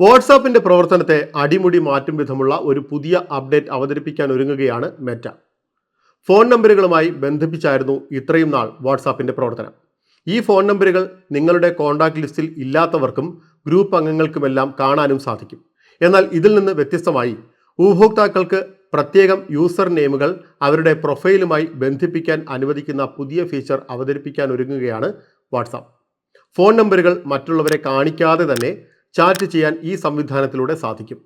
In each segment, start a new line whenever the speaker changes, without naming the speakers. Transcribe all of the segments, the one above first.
വാട്സാപ്പിന്റെ പ്രവർത്തനത്തെ അടിമുടി മാറ്റും വിധമുള്ള ഒരു പുതിയ അപ്ഡേറ്റ് അവതരിപ്പിക്കാൻ ഒരുങ്ങുകയാണ് മെറ്റ. ഫോൺ നമ്പറുകളുമായി ബന്ധിപ്പിച്ചായിരുന്നു ഇത്രയും നാൾ വാട്സാപ്പിന്റെ പ്രവർത്തനം. ഈ ഫോൺ നമ്പറുകൾ നിങ്ങളുടെ കോൺടാക്ട് ലിസ്റ്റിൽ ഇല്ലാത്തവർക്കും ഗ്രൂപ്പ് അംഗങ്ങൾക്കുമെല്ലാം കാണാനും സാധിക്കും. എന്നാൽ ഇതിൽ നിന്ന് വ്യത്യസ്തമായി ഉപഭോക്താക്കൾക്ക് പ്രത്യേകം യൂസർ നെയിമുകൾ അവരുടെ പ്രൊഫൈലുമായി ബന്ധിപ്പിക്കാൻ അനുവദിക്കുന്ന പുതിയ ഫീച്ചർ അവതരിപ്പിക്കാൻ ഒരുങ്ങുകയാണ് വാട്സാപ്പ്. ഫോൺ നമ്പറുകൾ മറ്റുള്ളവരെ കാണിക്കാതെ തന്നെ ചാറ്റ് ചെയ്യാൻ ഈ സംവിധാനത്തിലൂടെ സാധിക്കും.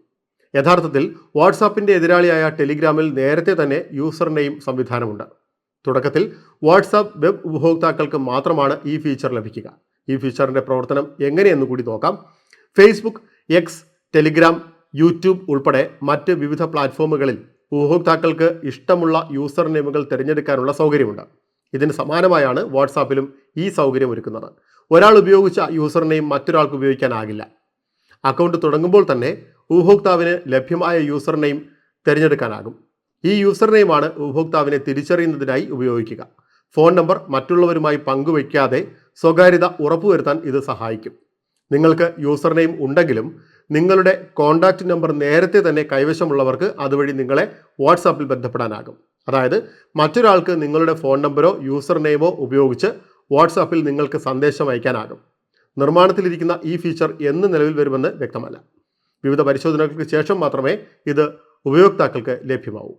യഥാർത്ഥത്തിൽ വാട്സാപ്പിന്റെ എതിരാളിയായ ടെലിഗ്രാമിൽ നേരത്തെ തന്നെ യൂസർ നെയിം സംവിധാനമുണ്ട്. തുടക്കത്തിൽ വാട്സാപ്പ് വെബ് ഉപഭോക്താക്കൾക്ക് മാത്രമാണ് ഈ ഫീച്ചർ ലഭിക്കുക. ഈ ഫീച്ചറിന്റെ പ്രവർത്തനം എങ്ങനെയെന്ന് കൂടി നോക്കാം. ഫേസ്ബുക്ക് എക്സ് ടെലിഗ്രാം യൂട്യൂബ് ഉൾപ്പെടെ മറ്റ് വിവിധ പ്ലാറ്റ്ഫോമുകളിൽ ഉപഭോക്താക്കൾക്ക് ഇഷ്ടമുള്ള യൂസർ നെയിമുകൾ തിരഞ്ഞെടുക്കാനുള്ള സൗകര്യമുണ്ട്. ഇതിന് സമാനമായാണ് വാട്സാപ്പിലും ഈ സൗകര്യം ഒരുക്കുന്നത്. ഒരാൾ ഉപയോഗിച്ച യൂസർ നെയിം മറ്റൊരാൾക്ക് ഉപയോഗിക്കാനാകില്ല. അക്കൗണ്ട് തുടങ്ങുമ്പോൾ തന്നെ ഉപഭോക്താവിന് ലഭ്യമായ യൂസർ നെയിം തിരഞ്ഞെടുക്കാനാകും. ഈ യൂസർ നെയിമാണ് ഉപഭോക്താവിനെ തിരിച്ചറിയുന്നതിനായി ഉപയോഗിക്കുക. ഫോൺ നമ്പർ മറ്റുള്ളവരുമായി പങ്കുവയ്ക്കാതെ സ്വകാര്യത ഉറപ്പുവരുത്താൻ ഇത് സഹായിക്കും. നിങ്ങൾക്ക് യൂസർ നെയിം ഉണ്ടെങ്കിലും നിങ്ങളുടെ കോൺടാക്റ്റ് നമ്പർ നേരത്തെ തന്നെ കൈവശമുള്ളവർക്ക് അതുവഴി നിങ്ങളെ വാട്സാപ്പിൽ ബന്ധപ്പെടാനാകും. അതായത് മറ്റൊരാൾക്ക് നിങ്ങളുടെ ഫോൺ നമ്പറോ യൂസർ നെയിമോ ഉപയോഗിച്ച് വാട്സാപ്പിൽ നിങ്ങൾക്ക് സന്ദേശം അയക്കാനാകും. നിർമ്മാണത്തിലിരിക്കുന്ന ഈ ഫീച്ചർ എന്ന് നിലവിൽ വരുമെന്ന് വ്യക്തമല്ല. വിവിധ പരിശോധനകൾക്ക് ശേഷം മാത്രമേ ഇത് ഉപയോക്താക്കൾക്ക് ലഭ്യമാവൂ.